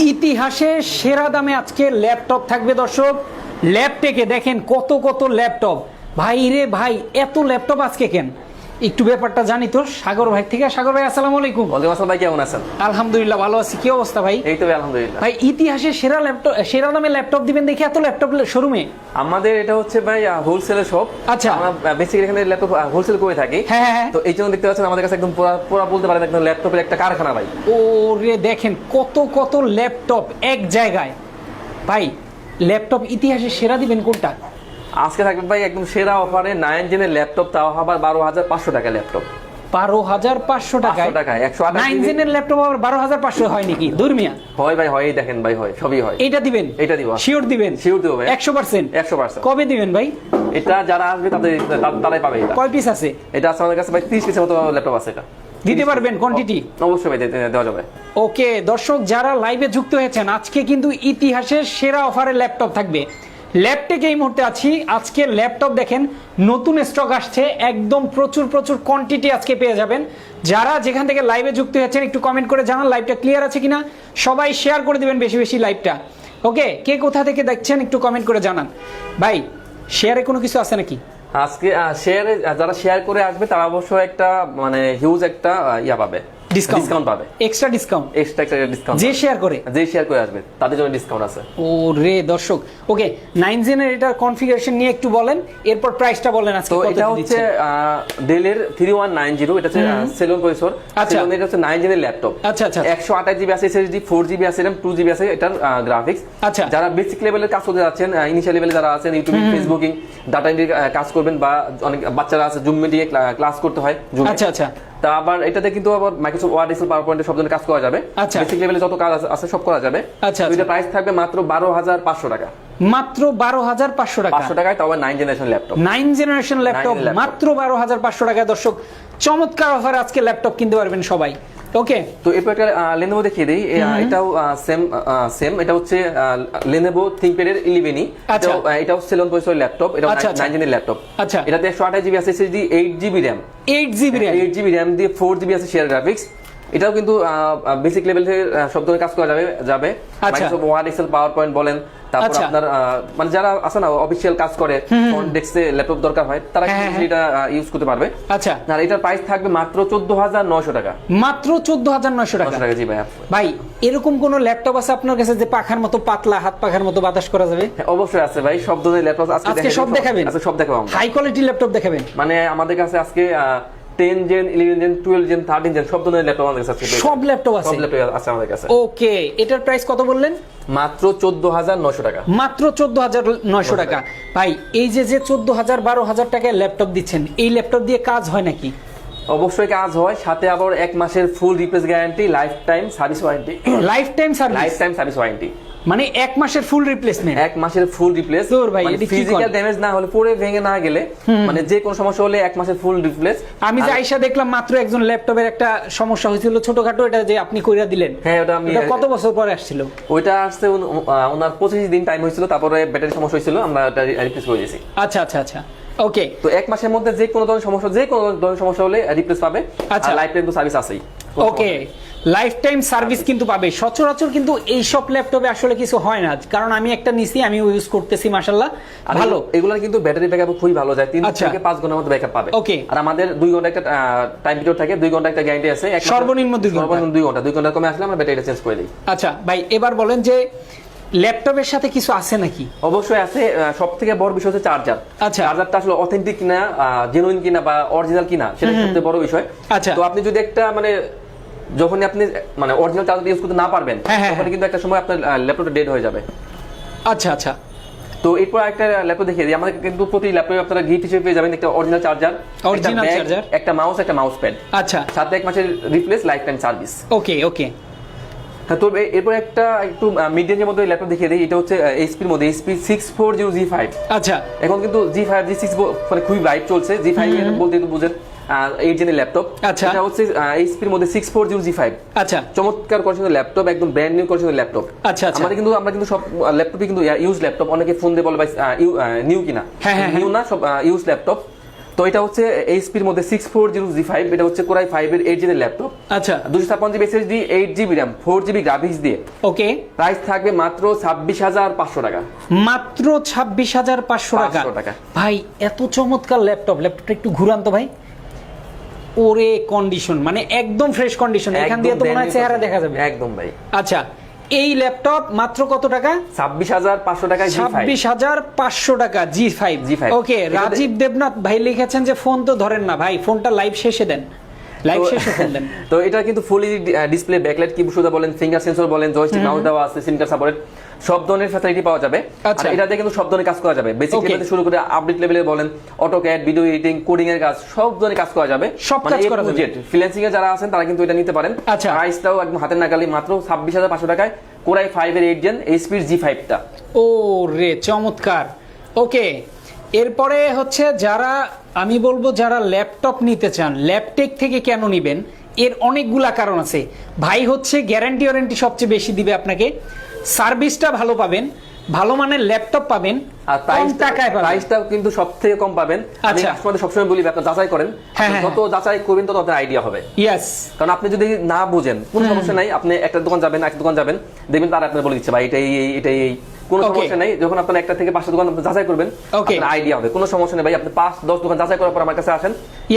ইতিহাসে সেরা দামে আজকে ল্যাপটপ থাকবে, দর্শক। ল্যাপটেকে দেখেন কত কত ল্যাপটপ। ভাই রে ভাই, এত ল্যাপটপ আজকে কেন? একটু ব্যাপারটা জানি তো সাগর ভাই থেকে। সাগর ভাই আসসালামু আলাইকুম। ওয়ালাইকুম আসসালাম ভাই কেমন আছেন? আলহামদুলিল্লাহ ভালো আছি। কি অবস্থা ভাই? এই তো ভাই, আলহামদুলিল্লাহ। ভাই ইতিহাসে সেরা ল্যাপটপ সেরা নামে ল্যাপটপ দিবেন দেখি এত ল্যাপটপ শোরুমে? আমাদের এটা হচ্ছে ভাই হোলসেলের শপ আচ্ছা। আমরা বেসিক্যালি এখানে ল্যাপটপ হোলসেল করে থাকি। হ্যাঁ, হ্যাঁ, হ্যাঁ। তো এই জন্য দেখতে পাচ্ছেন আমাদের কাছে একদম পুরা পুরা বলতে পারেন একদম ল্যাপটপের একটা কারখানা ভাই। ও রে দেখেন কত কত ল্যাপটপ এক জায়গায়। ভাই ল্যাপটপ ইতিহাসে সেরা দিবেন কোনটা? আজকে থাকবে ভাই একদম সেরা অফারে নাইন জেনের ল্যাপটপ তাও আবার বারো হাজার পাঁচশো টাকা ল্যাপটপ। বারো হাজার পাঁচশো টাকায়? 500 টাকায়, 128 নাইন জেনের ল্যাপটপ আবার বারো হাজার পাঁচশো হয় নাকি? দুর্মিয়া? হয় ভাই হয় দেখেন ভাই হয় সবই হয়। এইটা দিবেন? এইটা দিব। শিওর দিবেন? Sure দিব ভাই। একশো পার্সেন্ট? একশো পার্সেন্ট। কবে দিবেন ভাই? এটা যারা আসবে তাদের তারাই পাবে এটা। কয় পিস আছে? এটা আছে আমাদের কাছে ভাই তিরিশ পিসের মতো ল্যাপটপ আছে এটা। দিতে পারবেন কোয়ান্টিটি অবশ্যই ভাই দেওয়া যাবে। ওকে দর্শক যারা লাইভে যুক্ত হয়েছেন আজকে কিন্তু ইতিহাসের সেরা অফারে ল্যাপটপ থাকবে। ল্যাপটেক এই মুহূর্তে আছি। আজকে ল্যাপটপ দেখেন, নতুন স্টক আসছে, একদম প্রচুর প্রচুর কোয়ান্টিটি আজকে পেয়ে যাবেন। যারা যেখান থেকে লাইভে যুক্ত হয়েছেন, একটু কমেন্ট করে জানান লাইভটা ক্লিয়ার আছে কিনা। সবাই শেয়ার করে দিবেন বেশি বেশি লাইভটা ওকে কে কোথা থেকে দেখছেন, একটু কমেন্ট করে জানান। ভাই শেয়ারে কোনো কিছু আছে নাকি? আজকে শেয়ারে যারা শেয়ার করে আসবে, তারা অবশ্যই একটা মানে হিউজ একটা ইয়া পাবে। ডিসকাউন্ট ডিসকাউন্ট পাবে। এক্সট্রা ডিসকাউন্ট এক্সট্রা একটা ডিসকাউন্ট যে শেয়ার করে। যে শেয়ার করে আসবে তাদের জন্য ডিসকাউন্ট আছে। ও রে দর্শক। ওকে নাইন জেনের এটার কনফিগারেশন নিয়ে একটু বলেন। এরপর প্রাইসটা বলেন আজকে তো এটা হচ্ছে ডেলের থ্রি ওয়ান নাইন জিরো এটা হচ্ছে সেলন প্রসেসর। সেলন এটা হচ্ছে নাইন জেনের ল্যাপটপ আচ্ছা, আচ্ছা। একশো আঠাশ জিবি আছে এসএসডি ফোর জিবি আছে টু জিবি আছে এটার গ্রাফিক্স আচ্ছা। যারা বেসিক লেভেলের কাজ করতে যাচ্ছেন ইনিশিয়াল লেভেলে যারা আছেন ইউটিউবিং ফেসবুকিং ডাটা এন্ট্রি কাজ করবেন বা অনেক বাচ্চারা আছে জুম মিডিয়ে ক্লাস করতে হয় আচ্ছা আচ্ছা। তা আবার এটাতে কিন্তু আবার মাইক্রোসফট ওয়ার্ড এক্সেল পাওয়ার পয়েন্টে সব ধরনের কাজ করা যাবে। আচ্ছা। বেসিক লেভেলে যত কাজ আছে- সব করা যাবে। আচ্ছা, এটা প্রাইস থাকবে মাত্র বারো হাজার পাঁচশো টাকা। মাত্র বারো হাজার পাঁচশো টাকা। পাঁচশো টাকায় তাও nine generation laptop nine generation laptop মাত্র বারো হাজার পাঁচশো টাকা দর্শক চমৎকার অফার আজকে ল্যাপটপ কিনতে পারবেন সবাই। ওকে তো এরপর একটা লেনোভো দেখিয়ে দিই। এটাও সেম সেম এটা হচ্ছে লেনোভো থিংকপ্যাডের ইলেভেনই আচ্ছা। এটাও সেলন পয়সা ল্যাপটপ এটা আচ্ছা, আচ্ছা। জেনের ল্যাপটপ আচ্ছা। এটাতে একশো আঠাশ জিবি আছে SSD eight GB RAM 8 GB RAM eight GB RAM দিয়ে ফোর জিবি আছে শেয়ার গ্রাফিক্স এটাও কিন্তু বেসিক লেভেল থেকে সব ধরনের কাজ করা যাবে যাবে। Microsoft Word Excel PowerPoint বলেন তারপর আচ্ছা। আপনার মানে যারা আছে না অফিসিয়াল কাজ করে ডেস্কে ল্যাপটপ দরকার হয় তারা হ্যাঁ, কিন্তু হ্যাঁ। এটা ইউজ করতে পারবে। আচ্ছা। আর এটার প্রাইস থাকবে মাত্র চোদ্দ হাজার নশো টাকা। মাত্র টাকা? টাকা জি ভাই ভাই এরকম কোন ল্যাপটপ আছে আপনার কাছে যে পাখার মতো পাতলা হাত পাখার মতো বাতাস করা যাবে? হ্যাঁ, অবশ্যই আছে ভাই সব ধরনের ল্যাপটপ আজকে সব দেখাবেন? আজকে সব দেখাবো হাই কোয়ালিটি ল্যাপটপ দেখাবেন? মানে আমাদের কাছে আজকে ten gen eleven gen twelve gen thirteen gen সব ধরনের ল্যাপটপ আমাদের কাছে সব ল্যাপটপ আছে? সব ল্যাপটপ আছে আমাদের কাছে। ওকে এটার প্রাইস কত বললেন? মাত্র চোদ্দ হাজার নশো টাকা। মাত্র চোদ্দ হাজার নয়শো টাকা। ভাই এই যে যে চোদ্দ হাজার বারো হাজার টাকায় ল্যাপটপ দিচ্ছেন এই ল্যাপটপ দিয়ে কাজ হয় নাকি? অবশ্যই কাজ হয় সাথে আবার এক মাসের full replace guarantee lifetime service warranty lifetime service lifetime service warranty মানে এক মাসের ফুল রিপ্লেসমেন্ট এক মাসের ফুল রিপ্লেস ভাই, এটা ফিজিক্যাল ড্যামেজ না হলে পরে ভেঙে না গেলে মানে যে কোনো সমস্যা হলে এক মাসের ফুল রিপ্লেস আমি যে আইসা দেখলাম মাত্র একজন ল্যাপটপের একটা সমস্যা হয়েছিল ছোটখাটো এটা যে আপনি কইরা দিলেন। হ্যাঁ ওটা আমি এটা কত বছর পরে আসছিল? ওইটা আসছে ওনার পঁচিশ দিন টাইম হয়েছিল তারপরে ব্যাটারি সমস্যা হয়েছিল আমরা ওটা রিপ্লেস করে দিয়েছি। আচ্ছা আচ্ছা আচ্ছা। ওকে তো এক মাসের মধ্যে যে কোনো ধরনের সমস্যা যে কোনো ধরনের সমস্যা হলে রিপ্লেস পাবে। আচ্ছা। লাইফ টাইম তো সার্ভিস আছেই। ওকে লাইফ টাইম সার্ভিস কিন্তু পাবে। সচরাচর কিন্তু এই সব ল্যাপটপে আসলে কিছু হয় না। কারণ আমি একটা নিছি আমি ইউজ করতেছি মাশাল্লাহ ভালো। এগুলো- এগুলোর কিন্তু ব্যাটারি ব্যাকআপ খুবই ভালো যায়। তিন আচ্ছা। থেকে পাঁচ ঘণ্টার মধ্যে ব্যাকআপ পাবে। Okay. আর আমাদের দুই ঘণ্টা একটা টাইম পিরিয়ড থাকে দুই ঘণ্টা একটা গ্যারান্টি আছে। সর্বনিম্ন দুই ঘণ্টা। সর্বনিম্ন দুই ঘণ্টা। দুই ঘণ্টা কমে আসলে আমরা ব্যাটারিটা চেঞ্জ করে দিই। আচ্ছা ভাই এবার বলেন যে ল্যাপটপের সাথে কিছু আছে নাকি? অবশ্যই আছে সব থেকে বড় বিষয় হচ্ছে চার্জার আচ্ছা। চার্জারটা আসলে অথেন্টিক কিনা জেনুইন কিনা বা অরিজিনাল কিনা সেটা সবথেকে বড় বিষয়। আচ্ছা। তো আপনি যদি একটা মানে যখনই আপনি মানে অরিজিনাল চার্জার ইউজ করতে না পারবেন হ্যাঁ, হ্যাঁ, তখন কিন্তু একটা সময় আপনার ল্যাপটপটা ডেড হয়ে যাবে। আচ্ছা আচ্ছা। তো এরপর একটা ল্যাপটপ দেখিয়ে দিই। আমাদের কিন্তু প্রতি ল্যাপটপে আপনারা গিফট হিসেবে পেয়ে যাবেন একটা অরিজিনাল চার্জার Original charger? একটা মাউস একটা মাউস প্যাড আচ্ছা। সাথে এক মাসের replace lifetime service okay okay হ্যাঁ তো এরপর একটা একটু মিড রেঞ্জের মধ্যে ল্যাপটপ দেখিয়ে দিই। এটা হচ্ছে এইচপির মধ্যে HP six four zero G five আচ্ছা। এখন কিন্তু জি ফাইভ জি সিক্স মানে খুবই ব্রাইট চলছে। জি ফাইভ বলতে বুঝেন। এইট জেনের ল্যাপটপ আচ্ছা। এটা হচ্ছে এইচপির মধ্যে six four zero G five আচ্ছা। চমৎকার কন্ডিশনের ল্যাপটপ একদম ব্র্যান্ড নিউ কন্ডিশনের ল্যাপটপ আচ্ছা। আমাদের কিন্তু আমরা কিন্তু সব ল্যাপটপই কিন্তু ইউজ ল্যাপটপ অনেকে ফোন দিয়ে বলে ভাই নিউ কিনা? হ্যাঁ, হ্যাঁ, নিউ না সব ইউজ ল্যাপটপ তো এটা হচ্ছে এইচপির মধ্যে six four zero G five এটা হচ্ছে কোরাই ফাইভ এর এইট জেনের ল্যাপটপ আচ্ছা। দুশো ছাপ্পান্ন GB SSD eight GB RAM four GB graphics দিয়ে। ওকে প্রাইস থাকবে মাত্র ছাব্বিশ হাজার পাঁচশো টাকা। মাত্র ছাব্বিশ হাজার পাঁচশো টাকা। 500 টাকা। ভাই এত চমৎকার ল্যাপটপ ল্যাপটপটা একটু ঘুরান তো ভাই। ওরে কন্ডিশন মানে একদম ফ্রেশ কন্ডিশন এখান দিয়ে তো মনে হয় চেহারা দেখা যাবে। একদম ভাই। আচ্ছা এই ল্যাপটপ মাত্র কত টাকা? ছাব্বিশ হাজার পাঁচশো টাকা জি ফাইভ ছাব্বিশ হাজার পাঁচশো টাকা G five G5 okay Rajib Debnath ভাই লিখেছেন যে ফোন তো ধরেন না ভাই ফোনটা লাইভ শেষে দেন। লাইভ শেষে ফোন দেন। তো এটা কিন্তু ফুলি ডিসপ্লে ব্যাকলাইট কি সুবিধা বলেন ফিঙ্গার সেন্সর বলেন জয়স্টিক মাউস দেওয়া আছে সিম কার্ড সাপোর্টেড সব ধরনের ফ্যাসিলিটি পাওয়া যাবে। আচ্ছা। আর এটাতে কিন্তু সব ধরনের কাজ করা যাবে। বেসিক লেভেল শুরু করে আপডেট লেভেলে বলেন অটোক্যাড ভিডিও এডিটিং কোডিং এর কাজ সব ধরনের কাজ করা যাবে। সব কাজ করা যাবে। ফ্রিল্যান্সিং এ যারা আছেন তারা কিন্তু এটা নিতে পারেন। আচ্ছা। প্রাইসটাও একদম হাতের নাগালি মাত্র ছাব্বিশ হাজার পাঁচশো টাকায়। কোরাই ফাইভ এর এইট জেন এইচপির জি ফাইভটা ও রে চমৎকার। ওকে এরপরে হচ্ছে যারা আমি বলব যারা ল্যাপটপ নিতে চান ল্যাপটেক থেকে কেন নিবেন? এর অনেকগুলা কারণ আছে। ভাই হচ্ছে গ্যারান্টি ওয়ারেন্টি সবচেয়ে বেশি দিবে আপনাকে। সার্ভিসটা ভালো পাবেন ভালো মানের ল্যাপটপ পাবেন আর প্রাইস টাকায় পাবেন। প্রাইসটাও কিন্তু সব থেকে কম পাবেন। আমি আচ্ছা। কাস্টমারদের সবসময় বলি আপনার যাচাই করেন। হ্যাঁ, আপনি হ্যাঁ, যত যাচাই করবেন তত আপনার আইডিয়া হবে। ইয়াস কারণ আপনি যদি না বুঝেন কোনো সমস্যা নাই আপনি একটা দোকান যাবেন এক দোকান যাবেন দেখবেন তারা আপনার বলে দিচ্ছে ভাই এটাই এই এটাই এই। কোনো সমস্যা নাই যখন আপনার একটা থেকে পাঁচটা দোকান আপনি যাচাই করবেন আপনার আইডিয়া হবে। কোনো সমস্যা নেই ভাই আপনি পাঁচ দশ দোকান যাচাই করার পর আমার কাছে আসেন.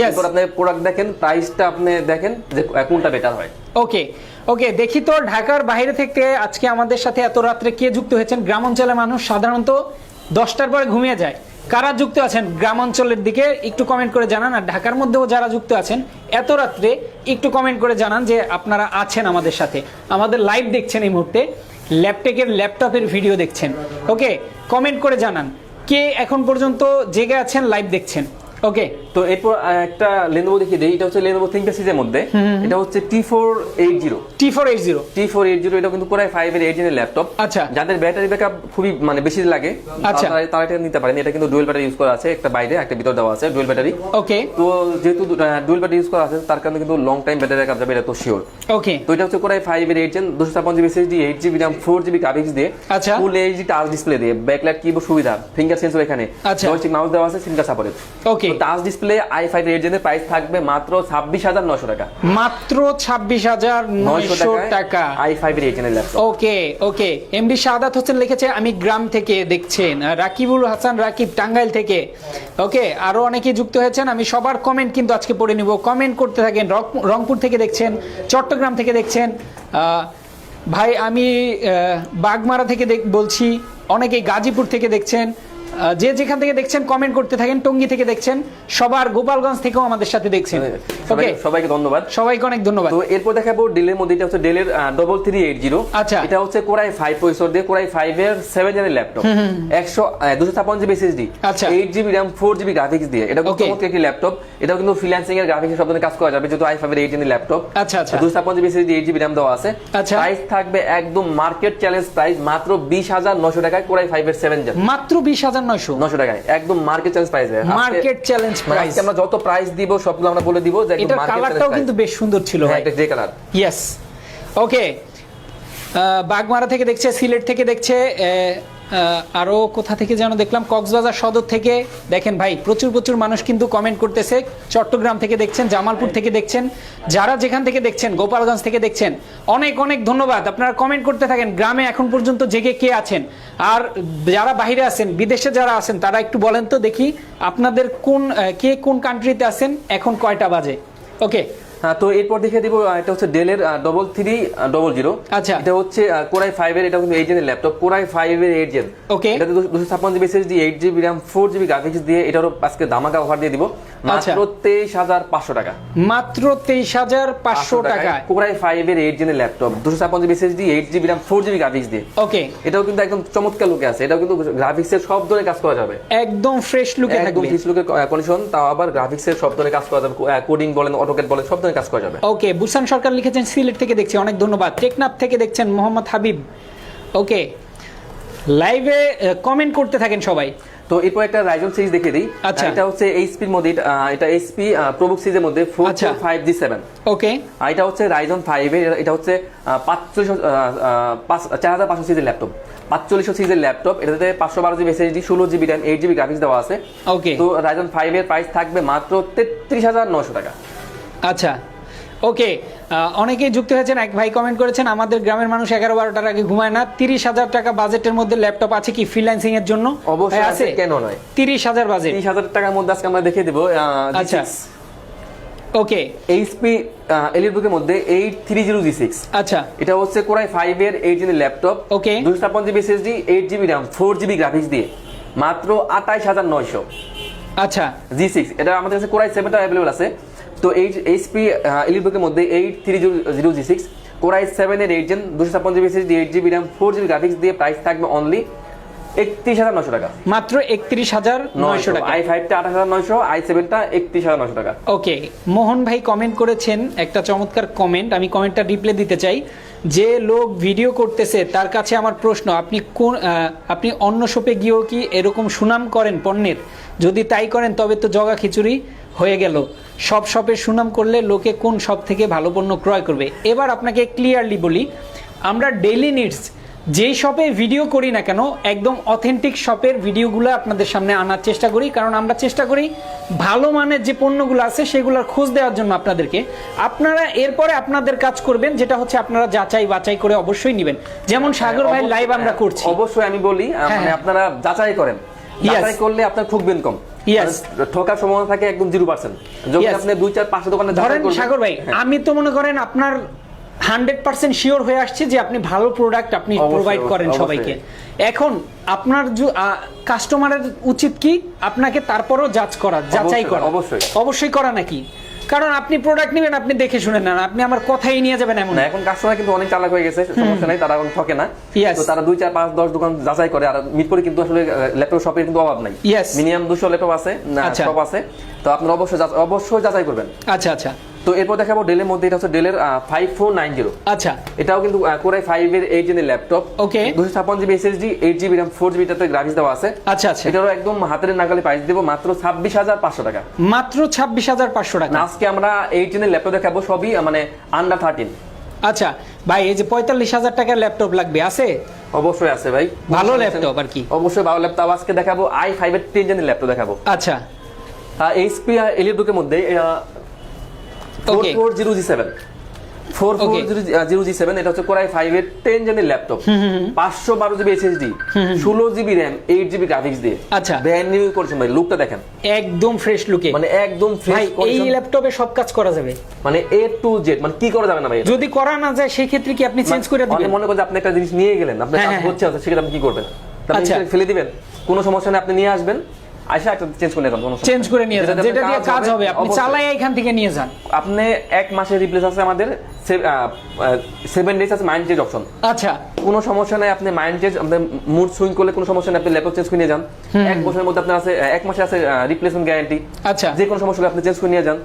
এরপর আপনি প্রোডাক্ট দেখেন প্রাইসটা আপনি দেখেন যে কোনটা বেটার হয়। ওকে ওকে দেখি তো ঢাকার বাইরে থেকে আজকে আমাদের সাথে এত রাত্রে কে যুক্ত হয়েছেন? গ্রাম অঞ্চলের মানুষ সাধারণত দশটার পরে ঘুমিয়ে যায়। কারা যুক্ত আছেন গ্রাম অঞ্চলের দিকে একটু কমেন্ট করে জানান, আর ঢাকার মধ্যেও যারা যুক্ত আছেন, এত রাত্রে একটু কমেন্ট করে জানান যে আপনারা আছেন আমাদের সাথে। আমাদের লাইভ দেখছেন এই মুহূর্তে। ল্যাপটপের ল্যাপটপের ভিডিও দেখছেন। ওকে কমেন্ট করে জানান। কে এখন পর্যন্ত জেগে আছেন লাইভ দেখছেন? ওকে তো এরপর একটা লেনোভো দেখিয়ে দিই। এটা হচ্ছে লেনোভো থিঙ্কপ্যাড সিরিজের মধ্যে। এটা হচ্ছে T four eight zero T four eight zero T four eight zero এটা কিন্তু পুরাই ফাইভ এর এইট জেনের ল্যাপটপ আচ্ছা। যাদের ব্যাটারি ব্যাকআপ খুবই মানে বেশি লাগে আচ্ছা। তারা এটা নিতে পারেন। এটা কিন্তু ডুয়েল ব্যাটারি ইউজ করা আছে একটা বাইরে একটা ভিতর দেওয়া আছে ডুয়েল ব্যাটারি ওকে তো যেহেতু ডুয়েল ব্যাটারি ইউজ করা আছে তার কারণে কিন্তু লং টাইম ব্যাটারি ব্যাকআপ যাবে এটা তো শিওর ওকে তো এটা হচ্ছে কোরাই ফাইভ এর এইট জেন দুশো ছাপ্পান্ন GB SSD eight GB RAM four GB graphics দিয়ে আচ্ছা। ফুল এইচডি টাচ ডিসপ্লে দিয়ে ব্যাকলাইট কিবোর্ড সুবিধা ফিঙ্গার সেন্সর এখানে। আচ্ছা। জয়স্টিক মাউস দেওয়া আছে সিনকার supported okay touch display I five eight জেনের price থাকবে মাত্র ছাব্বিশ হাজার নশো টাকা। মাত্র ছাব্বিশ হাজার নয়শো টাকা। আই ফাইভ এর eight জেনের laptop okay okay. Md Shahadat Hossain লিখেছে আমি গ্রাম থেকে দেখছেন। রাকিবুল হাসান রাকিব টাঙ্গাইল থেকে। ওকে আরও অনেকে যুক্ত হয়েছেন আমি সবার কমেন্ট কিন্তু আজকে পড়ে নিব। কমেন্ট করতে থাকেন রংপুর থেকে দেখছেন চট্টগ্রাম থেকে দেখছেন। আহ, ভাই আমি বাগমারা থেকে বলছি অনেকেই গাজীপুর থেকে দেখছেন। যে যেখান থেকে দেখছেন কমেন্ট করতে থাকেন টঙ্গী থেকে দেখছেন সবার গোপালগঞ্জ থেকেও আমাদের সাথে দেখছেন। ওকে সবাইকে ধন্যবাদ। সবাইকে অনেক ধন্যবাদ। তো এরপর দেখাবো ডেলের মধ্যে এটা হচ্ছে ডেলের ডবল থ্রি এইট জিরো আচ্ছা। এটা হচ্ছে কোরাই ফাইভ প্রসেসর দিয়ে কোরাই ফাইভ এর সেভেন জেনের ল্যাপটপ একশো দুশো ছাপ্পান্ন জিবি এসএসডি আচ্ছা। Eight GB RAM four GB graphics দিয়ে। এটা খুব. চমৎকার একটি ল্যাপটপ এটাও কিন্তু ফ্রিল্যান্সিং এর গ্রাফিক্স সব ধরনের কাজ করা যাবে যেহেতু আই ফাইভ এর এইট জেনের ল্যাপটপ আচ্ছা, আচ্ছা। দুশো ছাপ্পান্ন GB SSD eight GB RAM দেওয়া আছে। আচ্ছা। প্রাইস থাকবে একদম মার্কেট চ্যালেঞ্জ প্রাইস মাত্র বিশ হাজার নশো টাকায় কোরাই ফাইভ এর সেভেন জেন মাত্র বিশ হাজার নয়শো। নশো টাকায়। একদম market challenge price market challenge price আমরা যত প্রাইস দিব সবগুলো আমরা বলে দিব যে কালারটাও কিন্তু বেশ সুন্দর ছিল ভাই। এটা grey colour yes okay Bagmara থেকে দেখছে সিলেট থেকে দেখছে আহ, কোথা থেকে যেন দেখলাম কক্সবাজার সদর থেকে। দেখেন ভাই প্রচুর প্রচুর মানুষ কিন্তু কমেন্ট করতেছে। চট্টগ্রাম থেকে দেখছেন জামালপুর থেকে দেখছেন যারা যেখান থেকে দেখছেন গোপালগঞ্জ থেকে দেখছেন অনেক অনেক ধন্যবাদ। আপনারা কমেন্ট করতে থাকেন গ্রামে এখন পর্যন্ত জেগে কে আছেন? আর যারা বাইরে আছেন বিদেশে যারা আছেন তারা একটু বলেন তো দেখি আপনাদের কোন কে কোন কান্ট্রিতে আছেন? এখন কয়টা বাজে? ওকে তো এরপর দেখে দিব এটা হচ্ছে ডেলের ডবল থ্রি ডবল জিরো আচ্ছা। এটা হচ্ছে কোরাই ফাইভ এর এটা কিন্তু এইট জেনের ল্যাপটপ কোরাই ফাইভ এর এইট জেন ওকে এটাতে দুশো ছাপ্পান্ন GB SSD eight GB RAM four GB graphics দিয়ে এটারও আজকে দামাকা অফার দিয়ে দিব। মাত্র তেইশ হাজার পাঁচশো টাকা। মাত্র তেইশ হাজার পাঁচশো টাকা কোরাই ফাইভ এর এইট ল্যাপটপ দুশো ছাপ্পান্ন GB SSD eight GB RAM four GB graphics দিয়ে। ওকে এটাও কিন্তু একদম চমৎকার লুকে আছে। এটাও কিন্তু গ্রাফিক্স এর সব ধরনের কাজ করা যাবে। একদম ফ্রেশ লুকে একদম ফিস লুকের কন্ডিশন তাও আবার গ্রাফিক্স এর সব ধরনের কাজ করা যাবে। কোডিং বলেন অটোকেট বলেন সব ধরনের কাজ করা যাবে। ওকে বুসান সরকার লিখেছেন সিলেট থেকে দেখছি অনেক ধন্যবাদ। টেকনাফ থেকে দেখছেন মোহাম্মদ হাবিব। ওকে লাইভে কমেন্ট করতে থাকেন সবাই। তো এরপর একটা রাইজন সিরিজ দেখিয়ে দিই। আচ্ছা। এটা হচ্ছে এইচপির মধ্যে এটা, এইচপি প্রবুক সিরিজের মধ্যে four. Five G seven okay আর এটা হচ্ছে রাইজন ফাইভ এটা হচ্ছে পাঁচচল্লিশ চার হাজার পাঁচশো সিরিজের ল্যাপটপ পাঁচচল্লিশশো সিরিজের ল্যাপটপ এটাতে পাঁচশো বারো জিবি এসএসডি ষোলো GB RAM eight GB graphics দেওয়া আছে। ওকে তো রাইজন ফাইভ এর প্রাইস থাকবে মাত্র তেত্রিশ হাজার নশো টাকা। আচ্ছা। ওকে অনেকেই যুক্ত হয়েছেন এক ভাই কমেন্ট করেছেন আমাদের গ্রামের মানুষ এগারো বারোটার আগে ঘুমায় না তিরিশ হাজার টাকা বাজেটের মধ্যে ল্যাপটপ আছে কি ফ্রিল্যান্সিং এর জন্য? অবশ্যই আছে, কেন নয়? তিরিশ হাজার বাজেট তিরিশ হাজার টাকার মধ্যে আজকে আমরা দেখিয়ে দেবো আচ্ছা। ওকে এইচপি এলিট বুকের মধ্যে eight three zero G six আচ্ছা। এটা হচ্ছে কোরাই ফাইভ এর এইট জিবি ল্যাপটপ Okay. দুশো ছাপ্পান্ন GB SSD eight GB RAM four GB graphics দিয়ে। মাত্র আঠাইশ হাজার নয়শো। আচ্ছা। জি সিক্স এটা আমাদের কাছে কোরাই সেভেনটা অ্যাভেলেবল আছে। তো এই এইচপি এলিট বুকের মধ্যে eight three zero zero G six core i seven এর এইট জেন দুশো ছাপ্পান্ন GB SSD eight GB RAM four GB graphics দিয়ে প্রাইস থাকবে অনলি একত্রিশ হাজার নশো টাকা। মাত্র একত্রিশ হাজার নয়শো নয়শো। টাকা। আই ফাইভটা আঠাশ হাজার নয়শো আই সেভেনটা একত্রিশ হাজার নশো টাকা। ওকে মোহন ভাই কমেন্ট করেছেন একটা চমৎকার কমেন্ট আমি কমেন্টটা রিপ্লে দিতে চাই। যে লোক ভিডিও করতেছে তার কাছে আমার প্রশ্ন আপনি কোন আপনি অন্য শপে গিয়েও কি এরকম সুনাম করেন পণ্যের? যদি তাই করেন তবে তো জগা খিচুড়ি। হয়ে গেল। সব শপের সুনাম করলে লোকে কোন শপ থেকে ভালো পণ্য ক্রয় করবে? এবার আপনাকে ক্লিয়ারলি বলি আমরা ডেইলি নিডস যেই শপে ভিডিও করি না কেন একদম অথেন্টিক শপের ভিডিওগুলো আপনাদের সামনে আনার চেষ্টা করি। কারণ আমরা চেষ্টা করি ভালো মানের যে পণ্যগুলো আছে সেগুলোর খোঁজ দেওয়ার জন্য আপনাদেরকে। আপনারা এরপরে আপনাদের কাজ করবেন যেটা হচ্ছে আপনারা যাচাই বাছাই করে অবশ্যই নেবেন। যেমন সাগর ভাই লাইভ আমরা করছি। অবশ্যই আমি বলি আহ, মানে হ্যাঁ। আপনারা যাচাই করেন। যাচাই করলে আপনার ঠকবেন কম ঠকার সম্ভাবনা থাকে একদম জিরো পার্সেন্ট যখন আপনি দুই চার পাঁচটা দোকানে ধরেন সাগর ভাই হ্যাঁ। আমি তো মনে করেন আপনার হান্ড্রেড পার্সেন্ট শিওর হয়ে আসছে যে আপনি ভালো প্রোডাক্ট আপনি প্রোভাইড করেন সবাইকে। এখন আপনার কাস্টমারের উচিত কি? আপনাকে তারপরও যাচ করা যাচাই করা। অবশ্যই। অবশ্যই করা নাকি? কারণ আপনি প্রোডাক্ট নেবেন আপনি দেখে শুনে নেন। আপনি আমার কথাই নিয়ে যাবেন এমন। না এখন কাস্টমার কিন্তু অনেক চালাক হয়ে গেছে সমস্যা নাই তারা এখন ঠকে না. তো তারা দুই চার পাঁচ দশ দোকান যাচাই করে আর মিরপুরে কিন্তু আসলে ল্যাপটপ শপের কিন্তু অভাব নাই. মিনিমাম দুশো ল্যাপটপ আছে না শপ আছে। তো আপনারা অবশ্যই অবশ্যই যাচাই করবেন। আচ্ছা আচ্ছা। তো এরপর দেখাবো ডেলের মধ্যে এটা হচ্ছে ডেলের ফাইভ ফোর নাইন জিরো আচ্ছা। এটাও কিন্তু কোরাই ফাইভ এর এইট জেনের ল্যাপটপ Okay. দুশো ছাপ্পান্ন GB SSD eight GB RAM four GB টাতে গ্রাফিক্স দেওয়া আছে। আচ্ছা আচ্ছা। এটারও একদম হাতের নাগালে প্রাইস দেবো মাত্র ছাব্বিশ হাজার পাঁচশো টাকা। মাত্র ছাব্বিশ হাজার পাঁচশো টাকা। আজকে আমরা এইট জেনের ল্যাপটপ দেখাবো সবই মানে আন্ডার থার্টিন আচ্ছা ভাই এই যে পঁয়তাল্লিশ হাজার টাকার ল্যাপটপ লাগবে আছে? অবশ্যই আছে ভাই। ভালো ল্যাপটপ আর কি। অবশ্যই ভালো ল্যাপটপ আজকে দেখাবো আই ফাইভ এর টেন জেনের ল্যাপটপ দেখাবো। আচ্ছা। এইচপি এলিট বুকের মধ্যে four zero G seven. Four four zero G seven এটা হচ্ছে কোরাই ফাইভ এর টেন জেনের ল্যাপটপ পাঁচশো বারো জিবি এসএসডি ষোলো GB RAM eight GB graphics দিয়ে। আচ্ছা। ব্র্যান্ড নিউ করেছেন ভাই লুকটা দেখেন। একদম ফ্রেশ লুকে মানে একদম ভাই ফ্রেশ এই ল্যাপটপে সব কাজ করা যাবে। মানে এ টু জেড মানে কি করা যাবে না ভাই যদি করা না যায় সেই ক্ষেত্রে কি আপনি চেঞ্জ করে দিবেন? মনে করেন আপনি একটা জিনিস নিয়ে গেলেন আপনার হ্যাঁ, কাজ হ্যাঁ, হচ্ছে সেক্ষেত্রে আপনি কি করবেন? আপনি আচ্ছা। ফেলে দিবেন। কোনো সমস্যা নেই আপনি নিয়ে আসবেন। আসে একটা চেঞ্জ করে কোনো সমস্যা চেঞ্জ করে নিয়ে যান যেটা দিয়ে কাজ হবে আপনি। চালাই এখান থেকে নিয়ে যান। আপনি এক মাসের রিপ্লেস আছে আমাদের সেভেন ডেজ আছে মাইন্ড চেঞ্জ অপশন আচ্ছা। কোনো সমস্যা নাই আপনি মাইন্ড চেঞ্জ মুড সুইং করলে কোনো সমস্যা নেই আপনি ল্যাপটপ চেঞ্জ করে নিয়ে যান। এক বছরের মধ্যে আপনার আছে এক মাসে আছে রিপ্লেসমেন্ট গ্যারান্টি আচ্ছা। যে কোনো সমস্যা হলে আপনি চেঞ্জ করে নিয়ে যান.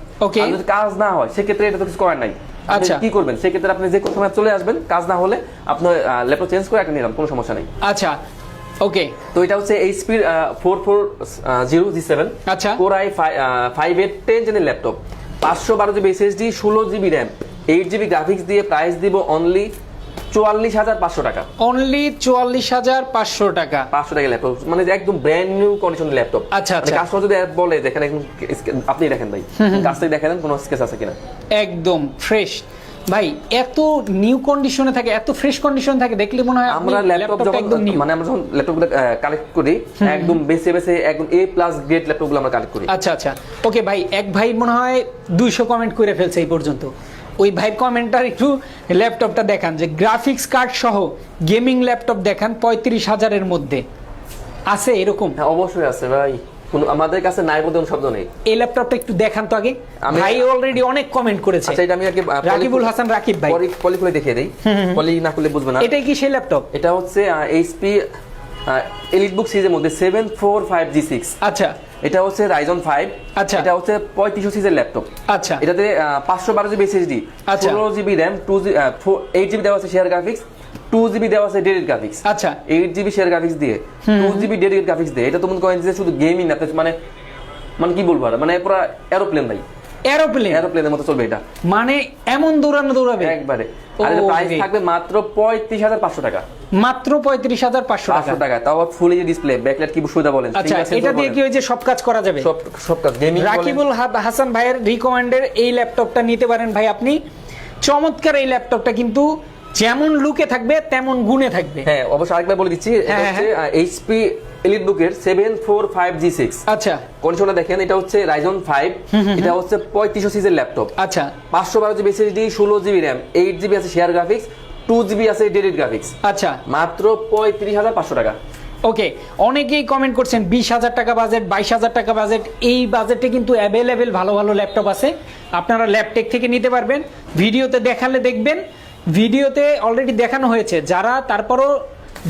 আর যদি কাজ না হয় সেক্ষেত্রে এটা তো কিছু করার নাই। আচ্ছা। কি করবেন? সেক্ষেত্রে আপনি যে কোনো সময় চলে আসবেন কাজ না হলে আপনার ল্যাপটপ চেঞ্জ করে একটা নিয়ে যান কোনো সমস্যা নেই। আচ্ছা। ওকে তো এটা হচ্ছে এইচপির four four zero G seven আচ্ছা। Core I five eight ten জেনের laptop পাঁচশো বারো জিবি এসএসডি ষোলো GB RAM eight GB graphics দিয়ে প্রাইস দিব অনলি চুয়াল্লিশ হাজার পাঁচশো টাকা। অনলি চুয়াল্লিশ হাজার পাঁচশো টাকা। পাঁচশো টাকা ল্যাপটপ মানে একদম ব্র্যান্ড নিউ কন্ডিশনের ল্যাপটপ আচ্ছা, আচ্ছা। কাস্টমার যদি বলে যে এখানে আপনি দেখেন ভাই। কাছ থেকে দেখেন কোন স্কেচ আছে কিনা। একদম ফ্রেশ ভাই এত নিউ কন্ডিশনে থাকে এত ফ্রেশ কন্ডিশনে থাকে দেখলে মনে হয় আমরা ল্যাপটপ যখন মানে আমরা যখন ল্যাপটপগুলো কালেক্ট করি একদম বেছে বেছে একদম এ প্লাস গ্রেড ল্যাপটপগুলো আমরা কালেক্ট করি। আচ্ছা আচ্ছা। ওকে ভাই এক ভাই মনে হয় দুইশো কমেন্ট করে ফেলছে এই পর্যন্ত। ওই ভাই কমেন্টটার একটু ল্যাপটপটা দেখান যে গ্রাফিক্স কার্ড সহ গেমিং ল্যাপটপ দেখান পঁয়ত্রিশ হাজারের মধ্যে। আছে এরকম? হ্যাঁ অবশ্যই আছে ভাই। কোনো আমাদের কাছে নাই বলতে কোনো শব্দ নেই। এই ল্যাপটপটা একটু দেখান তো আগে। ভাই অলরেডি অনেক কমেন্ট করেছে। আচ্ছা এটা আমি আগে রাকিবুল হাসান রাকিব ভাই। পলি- খুলে দেখিয়ে দিই। পলি না খুলে বুঝবে না। এটাই কি সেই ল্যাপটপ এটা হচ্ছে এইচপি এলিট বুক সিরিজের মধ্যে seven four five G six আচ্ছা। এটা হচ্ছে রাইজন ফাইভ আচ্ছা। এটা হচ্ছে পঁয়ত্রিশশো সিরিজের ল্যাপটপ আচ্ছা। এটাতে পাঁচশো বারো জিবি এসএসডি আচ্ছা। ষোলো GB RAM two eight GB দেওয়া আছে শেয়ার গ্রাফিক্স টু জিবি দেওয়া আছে গ্রাফিক্স আচ্ছা। এইট জিবি শেয়ার গ্রাফিক্স দিয়ে টু জিবি গ্রাফিক্স দিয়ে এটা তো মনে করেন যে শুধু গেমিং না মানে মানে কি বলব মানে পুরো এরোপ্লেন ভাই। এরোপ্লেন এরোপ্লেনের মতো চলবে এটা। মানে এমন দৌড়ানো দৌড়াবে? একবারে। আর প্রাইস থাকবে মাত্র পঁয়ত্রিশ হাজার পাঁচশো টাকা। মাত্র পঁয়ত্রিশ হাজার পাঁচশো টাকা। পাঁচশো টাকা তাও ফুল ডিসপ্লে ব্যাকলাইট কি সুবিধা বলেন? আচ্ছা এটা দিয়ে কি ওই যে সব কাজ করা যাবে? সব সব কাজ গেমিং রাকিবুল হাসান ভাইয়ের রিকমেন্ডের এই ল্যাপটপটা নিতে পারেন ভাই আপনি। চমৎকার এই ল্যাপটপটা কিন্তু যেমন লুকে থাকবে তেমন গুণে থাকবে। হ্যাঁ অবশ্যই আরেকবার বলে দিচ্ছি এটা হ্যাঁ, হচ্ছে এইচপি এলিট বুকের seven four five G six আচ্ছা। কন্ডিশনটা দেখেন এটা হচ্ছে রাইজন ফাইভ এটা হচ্ছে পঁয়ত্রিশশো সিজের ল্যাপটপ আচ্ছা। পাঁচশো বারো জিবি এসএসডি ষোলো জিবি র্যাম এইট জিবি আছে শেয়ার গ্রাফিক্স টু জিবি আছে ডেডিট গ্রাফিক্স আচ্ছা। মাত্র পঁয়ত্রিশ হাজার পাঁচশো টাকা। ওকে অনেকেই কমেন্ট করছেন বিশ হাজার টাকা বাজেট বাইশ হাজার টাকা বাজেট এই বাজেটে কিন্তু অ্যাভেলেবেল ভালো ভালো ল্যাপটপ আছে। আপনারা ল্যাপটেক থেকে নিতে পারবেন ভিডিওতে দেখালে দেখবেন ভিডিওতে অলরেডি দেখানো হয়েছে। যারা তারপরও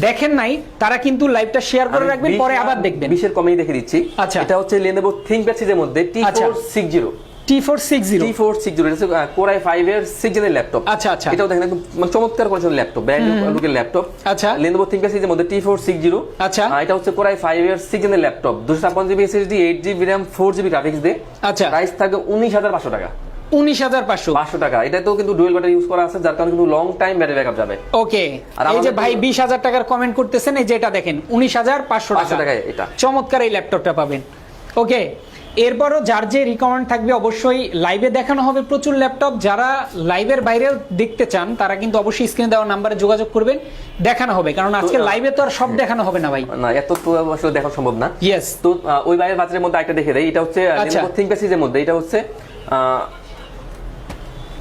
দেখেন নাই তারা কিন্তু লাইভটা শেয়ার করে রাখবেন পরে আবার দেখবেন। বিশের কমেই দেখে দিচ্ছি। আচ্ছা। এটা হচ্ছে লেনেভো থিঙ্কপ্যাড সিরিজের মধ্যে টি আচ্ছা। Four six zero T four six zero T four six zero এটা হচ্ছে কোরাই ফাইভ এর সিক্স জেনের ল্যাপটপ আচ্ছা, আচ্ছা। এটাও দেখেন একদম মানে চমৎকার করেছেন ল্যাপটপ ব্র্যান্ড লুকের ল্যাপটপ আচ্ছা। লেনোভো থিঙ্কপ্যাড সিরিজের মধ্যে টি ফোর সিক্স জিরো আচ্ছা। এটা হচ্ছে কোরাই ফাইভ এর সিক্স জেনের ল্যাপটপ দুশো ছাপ্পান্ন GB SSD eight GB RAM four GB graphics দিয়ে। আচ্ছা। প্রাইস থাকবে উনিশ হাজার পাঁচশো টাকা। উনিশ হাজার পাঁচশো। পাঁচশো টাকা। এটা কিন্তু ডুয়েল ব্যাটারি ইউজ করা আছে যার কারণে কিন্তু লং টাইম ব্যাটারি ব্যাকআপ যাবে। ওকে আর এই যে ভাই বিশ হাজার টাকার কমেন্ট করতেছেন এই যে এটা দেখেন উনিশ হাজার পাঁচশো 500 টাকা। এটা। চমৎকার এই ল্যাপটপটা পাবেন। ওকে এরপরও যার যে রিকমেন্ড থাকবে অবশ্যই লাইভে দেখানো হবে প্রচুর ল্যাপটপ যারা লাইভের বাইরেও দেখতে চান তারা কিন্তু অবশ্যই স্ক্রিনে দেওয়া নাম্বারে যোগাযোগ করবেন দেখানো হবে। কারণ আজকে লাইভে তো আর সব দেখানো হবে না ভাই। না এত তো আসলে দেখা সম্ভব না। ইয়েস তো ওই বাইরের বাজারের মধ্যে একটা দেখে দেয় এটা হচ্ছে আচ্ছা। মধ্যে। এটা হচ্ছে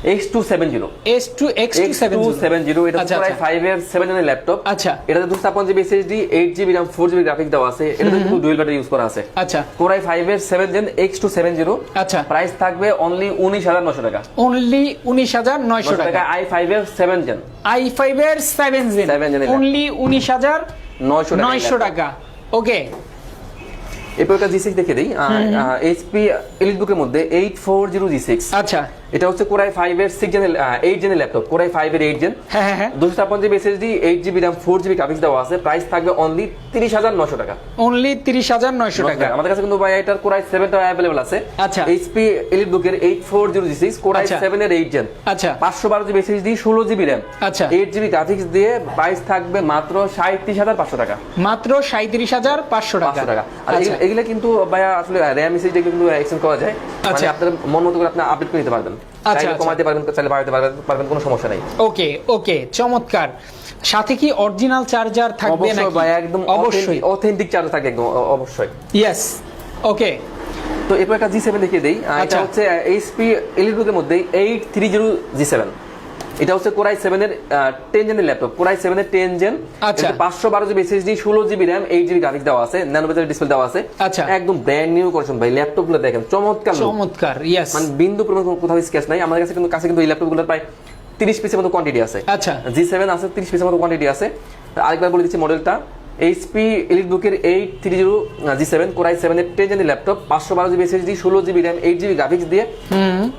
X two seven zero S two X two X seven two seven zero এটা আচ্ছা, হচ্ছে আচ্ছা। ফাইভ এর সেভেন জনের ল্যাপটপ আচ্ছা। এটাতে দুশো ছাপ্পান্ন GB SSD eight GB RAM four GB graphics দেওয়া আছে। এটা কিন্তু ডুয়েল ব্যাটারি ইউজ করা আছে। আচ্ছা। কোরাই ফাইভ এর seven gen X two seven zero আচ্ছা। প্রাইস থাকবে অনলি উনিশ হাজার নশো টাকা। অনলি উনিশ হাজার নয়শো নশো টাকা। টাকা আই ফাইভ এর সেভেন জেন আই ফাইভ এর seven gen Seven gen only উনিশ হাজার নয়শো টাকা। নয়শো টাকা। ওকে এরপর একটা জি সিক্স দেখে দিই। এইচপি এলিট বুকের মধ্যে eight four zero G six আচ্ছা। এটা হচ্ছে কোরাই ফাইভ এর সিক্স জেনের এইট জেনের ল্যাপটপ কোরাই ফাইভ এর এইট জেন হ্যাঁ হ্যাঁ হ্যাঁ। দুশো ছাপ্পান্ন GB SSD eight GB RAM four GB graphics দেওয়া আছে। প্রাইস থাকবে অনলি তিরিশ হাজার নশো টাকা। অনলি তিরিশ হাজার নয়শো টাকা। আমাদের কাছে কিন্তু ভাই এটার কোরাই সেভেনটা অ্যাভেলেবল আছে। আচ্ছা। এইচপি এলিট বুকের eight four zero G six Core i আচ্ছা। সেভেন এর এইট জেন আচ্ছা। পাঁচশো বারো জিবি এসএসডি ষোলো জিবি র্যাম আচ্ছা। এইট জিবি গ্রাফিক্স দিয়ে প্রাইস থাকবে মাত্র সাঁত্রিশ হাজার পাঁচশো টাকা। মাত্র সাঁত্রিশ হাজার পাঁচশো টাকা। আর আচ্ছা। এগুলো- কিন্তু ভাইয়া আসলে র্যাম এসএসডি কিন্তু এক্সচেঞ্জ করা যায়। মানে আচ্ছা। আপনার মন মতো করে আপনি আপডেট করে নিতে পারবেন। আচ্ছা, চাইলে আচ্ছা। কমাতে পারবেন চাইলে বাড়াতে পারবেন কোনো সমস্যা নাই। ওকে ওকে চমৎকার। সাথে কি অরিজিনাল চার্জার থাকবে নাকি? ভাই একদম অবশ্যই। অথেন্টিক চার্জার থাকে একদম অবশ্যই। ইয়েস ওকে তো এরপর একটা জি সেভেন দেখিয়ে দেই। এটা আচ্ছা। হচ্ছে এইচপি এলিটবুকের মধ্যে eight three zero G seven এটা হচ্ছে কোরাই সেভেন এর টেন জেনের ল্যাপটপ কোরাই সেভেন এর টেন জেন আচ্ছা। পাঁচশো বারো জিবি এসএসডি ষোলো GB RAM eight GB graphics দেওয়া আছে ডিসপ্লে দেওয়া আছে। আচ্ছা। একদম ব্র্যান্ড নিউ করেছেন ভাই ল্যাপটপগুলো দেখেন চমৎকার চমৎকার ইয়েস মানে বিন্দু পরিমাণ কোথাও স্কেচ নাই। আমাদের কাছে কিন্তু কাছে কিন্তু এই ল্যাপটপগুলোর প্রায় তিরিশ পিসের মতো কোয়ান্টিটি আছে। আচ্ছা। জি সেভেন আছে তিরিশ পিসের মতো কোয়ান্টিটি আছে। আরেকবার বলে দিচ্ছি মডেলটা এইচপি এলিট বুকের eight three zero G seven Core i seven ten জেনের laptop পাঁচশো বারো জিবি এসএসডি ষোলো GB RAM eight GB graphics দিয়ে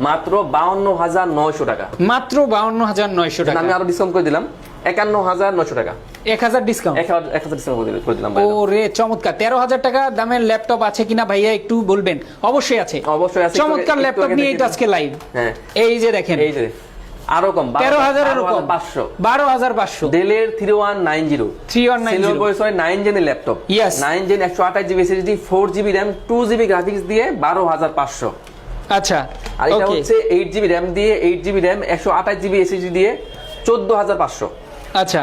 মাত্র বাউন্ন হাজার নয়শো টাকা। মাত্র বাউন্ন হাজার নয়শো টাকা আমি আরও ডিসকাউন্ট করে দিলাম। একান্ন হাজার নয়শো টাকা। এক হাজার ডিসকাউন্ট এক হাজার ডিসকাউন্ট করে দিলাম-। ও রে চমৎকার। তেরো হাজার টাকা দামের ল্যাপটপ আছে কিনা ভাইয়া একটু বলবেন? অবশ্যই আছে। অবশ্যই আছে। চমৎকার ল্যাপটপ নিয়ে আজকে লাইভ হ্যাঁ। এই যে দেখেন। এই যে আরও কম তেরো হাজারেরও কম। পাঁচশো। বারো হাজার পাঁচশো। ডেলের three one nine zero 3190 nine জেনের laptop Yes. Nine gen একশো আঠাশ GB SSD four GB RAM two GB graphics দিয়ে বারো হাজার পাঁচশো। আচ্ছা আর এটা হচ্ছে এইট জিবি র্যাম দিয়ে এইট জিবি র্যাম একশো আঠাশ জিবি এসএসডি দিয়ে চোদ্দ হাজার পাঁচশো। আচ্ছা।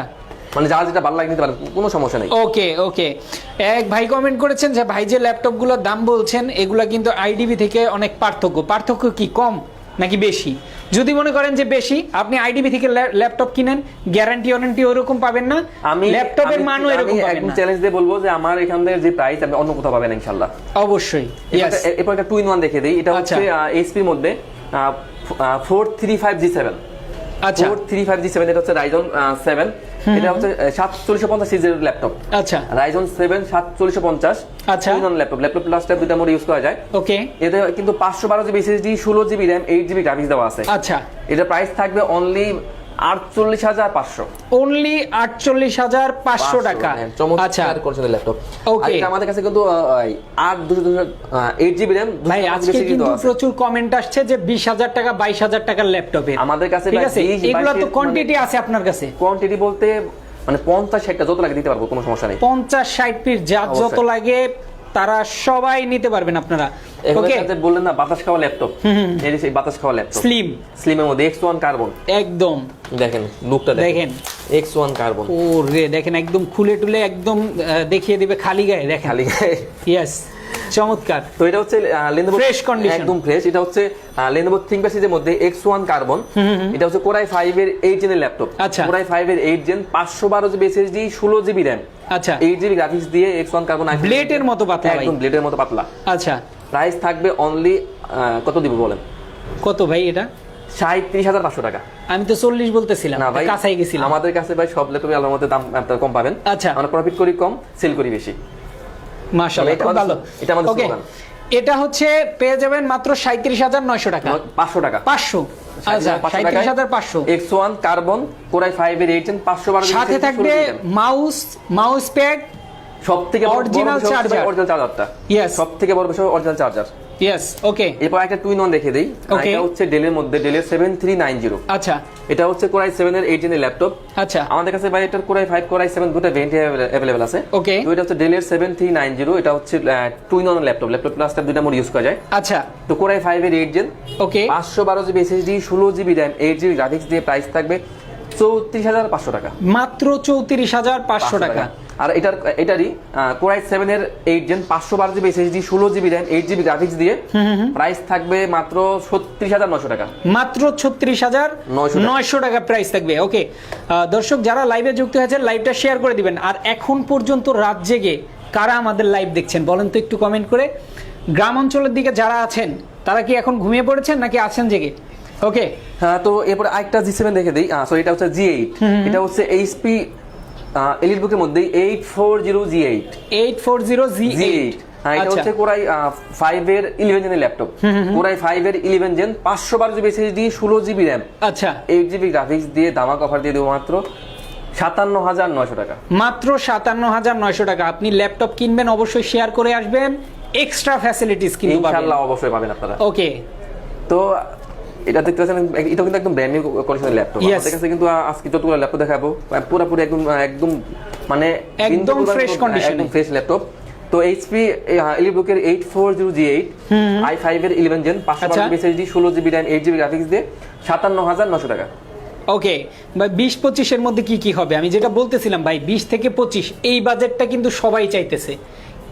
মানে যার যেটা ভালো লাগে নিতে পারেন কোনো সমস্যা নেই। ওকে ওকে। এক ভাই কমেন্ট করেছেন যে ভাই যে ল্যাপটপগুলোর দাম বলছেন এগুলা কিন্তু আইডিবি থেকে অনেক পার্থক্য। পার্থক্য কি? কম? নাকি বেশি? যদি মনে করেন যে বেশি আপনি আইডিবি থেকে ল্যাপটপ কিনেন গ্যারান্টি ওয়ারেন্টি ওরকম পাবেন না আমি ল্যাপটপের মান মানও এরকম পাবেন না। চ্যালেঞ্জ দিয়ে বলব যে আমার এখান থেকে যে প্রাইস আমি অন্য কোথাও পাবেন ইনশাআল্লাহ অবশ্যই এরপর- একটা টু ইন ওয়ান দেখে দিই। এটা হচ্ছে হচ্ছে এইচপির মধ্যে four three five G seven আচ্ছা। Four three five G seven এটা হচ্ছে রাইজন সেভেন এটা হচ্ছে সাতচল্লিশশো পঞ্চাশ সিজের ল্যাপটপ আচ্ছা। রাইজন সেভেন সাতচল্লিশশো পঞ্চাশ আচ্ছা। ল্যাপটপ ল্যাপটপ প্লাস ট্যাব দুইটা মোড ইউজ করা যায়। ওকে। এতে কিন্তু পাঁচশো বারো জিবি এসএসডি ষোলো GB RAM eight GB graphics দেওয়া আছে। আচ্ছা। এটা প্রাইস থাকবে অনলি আটচল্লিশ হাজার পাঁচশো। অনলি আটচল্লিশ হাজার পাঁচশো টাকা। হ্যাঁ, আচ্ছা। কন্ডিশনের ল্যাপটপ. এটা আমাদের কাছে কিন্তু আট দুশো দুশো এইট জিবি র্যাম ভাই আজকে কিন্তু প্রচুর কমেন্ট আসছে যে বিশ হাজার টাকা বাইশ হাজার টাকার ল্যাপটপে আমাদের কাছে ঠিক আছে? এগুলো তো কোয়ান্টিটি আছে আপনার কাছে। কোয়ান্টিটি বলতে মানে পঞ্চাশ ষাটটা যত লাগে দিতে পারব কোনো সমস্যা নেই। পঞ্চাশ ষাট পিস যার যত লাগে তারা সবাই নিতে পারবেন আপনারা। ওকে বললেন না বাতাস খাওয়া ল্যাপটপ। যে সেই বাতাস খাওয়া ল্যাপটপ। স্লিম স্লিমের মধ্যে এক্স ওয়ান কার্বন একদম। দেখেন লুকটা দেখেন। এক্স ওয়ান কার্বন ও রে দেখেন একদম খুলে টুলে একদম দেখিয়ে দিবে খালি গায়ে দেখেন। খালি ইয়েস চমৎকার। তো এটা হচ্ছে লেনোভো Fresh condition. একদম ফ্রেশ এটা হচ্ছে লেনোভো থিংকপ্যাড সিরিজের মধ্যে এক্স ওয়ান কার্বন এটা হচ্ছে কোরাই ফাইভ এর এইট জেনের ল্যাপটপ আচ্ছা। কোরাই ফাইভ এর এইট জেন পাঁচশো বারো জিবি এসএসডি ষোলো জিবি র্যাম আচ্ছা। এইট জিবি গ্রাফিক্স দিয়ে এক্স ওয়ান কার্বন ব্লেডের মতো পাতলা। একদম ব্লেডের মতো পাতলা। আচ্ছা। প্রাইস থাকবে অনলি কত দিব বলেন? কত ভাই এটা? সাঁত্রিশ হাজার পাঁচশো টাকা। আমি তো চল্লিশ বলতেছিলাম না ভাই কাছাই গেছিলাম। আমাদের কাছে ভাই সব ল্যাপটপে আলার মধ্যে দাম আপনার কম পাবেন। আচ্ছা। আমরা প্রফিট করি কম সেল করি বেশি। মাশাআল্লাহ এটা আমাদের- ভালো। এটা আমাদের। এটা হচ্ছে পেয়ে যাবেন মাত্র সাঁত্রিশ হাজার নয়শো টাকা। পাঁচশো টাকা। পাঁচশো। কার্বন কোরাই ফাইভ এর পাঁচশো সাথে থাকবে মাউস মাউস প্যাড সব থেকে। অরিজিনাল চার্জারটা Yes. সব থেকে বড় বিষয় অরিজিনাল চার্জার ইয়েস ওকে এরপর একটা টুইন ওয়ান দেখে দিই. এটা হচ্ছে ডেলের মধ্যে ডেলের সেভেন থ্রি নাইন জিরো আচ্ছা। এটা হচ্ছে কোরাই সেভেন এর এইট এর ল্যাপটপ আচ্ছা। আমাদের কাছে ভাই এটার Core i five Core i seven দুটো ভেন্ট অ্যাভেলেবল আছে। Okay. তো এটা হচ্ছে ডেলের সেভেন থ্রি নাইন জিরো এটা হচ্ছে টুইন ওয়ান ল্যাপটপ ল্যাপটপ প্লাসটা দুইটা মোড ইউজ করা যায়। আচ্ছা। তো কোরাই ফাইভ এর এইট জেন ওকে পাঁচশো বারো জিবি এসএসডি ষোলো GB RAM eight GB graphics দিয়ে প্রাইস থাকবে চৌত্রিশ হাজার পাঁচশো টাকা। মাত্র চৌত্রিশ হাজার পাঁচশো টাকা। আর এটার এটারই কোরাই সেভেন এর এইট জেন পাঁচশো বারো জিবি এসএসডি ষোলো GB RAM eight GB graphics দিয়ে প্রাইস থাকবে মাত্র ছত্রিশ হাজার নশো টাকা। মাত্র ছত্রিশ হাজার নয়শো টাকা। প্রাইস থাকবে। ওকে দর্শক যারা লাইভে যুক্ত হয়েছেন লাইভটা শেয়ার করে দিবেন। আর এখন পর্যন্ত রাত জেগে কারা আমাদের লাইভ দেখছেন বলেন তো একটু কমেন্ট করে। গ্রাম অঞ্চলের দিকে যারা আছেন তারা কি এখন ঘুমিয়ে পড়েছেন নাকি আছেন জেগে? ওকে হ্যাঁ তো এরপর আরেকটা জি সেভেন দেখে দিই। সরি এটা হচ্ছে জি এইট এটা হচ্ছে এইচপি এলিট বুকের মধ্যে eight four zero G eight eight four zero G G eight eight হ্যাঁ এটা হচ্ছে কোরাই ফাইভ এর ইলেভেন জেনের ল্যাপটপ কোরাই ফাইভ এর ইলেভেন জেন পাঁচশো বারো জিবি এসএসডি ষোলো জিবি র্যাম আচ্ছা। এইট জিবি গ্রাফিক্স দিয়ে দামাক অফার দিয়ে দেবো মাত্র সাতান্ন হাজার নয়শো টাকা। মাত্র সাতান্ন হাজার নয়শো টাকা। আপনি ল্যাপটপ কিনবেন অবশ্যই শেয়ার করে আসবেন। এক্সট্রা ফ্যাসিলিটিস কিন্তু অবশ্যই পাবেন আপনারা। ওকে তো এটা দেখতে পাচ্ছেন এটা কিন্তু একদম ব্র্যান্ড নিউ কন্ডিশনের ল্যাপটপ আমাদের কাছে কিন্তু আজকে যতগুলো ল্যাপটপ দেখাবো পুরোপুরি একদম একদম মানে একদম বিন্দু পরিমাণ fresh কোনো- condition এ। একদম ফ্রেশ ল্যাপটপ তো HP এলিবুকের eight four zero G eight I five এর ইলেভেন জেন পাঁচশো আচ্ছা। বারো এসএসডি ষোলো GB RAM eight GB graphics দিয়ে সাতান্ন হাজার নশো টাকা। ওকে ভাই বিশ পঁচিশের মধ্যে কি কি হবে? আমি যেটা বলতেছিলাম ভাই বিশ থেকে পঁচিশ এই বাজেটটা কিন্তু সবাই চাইতেছে।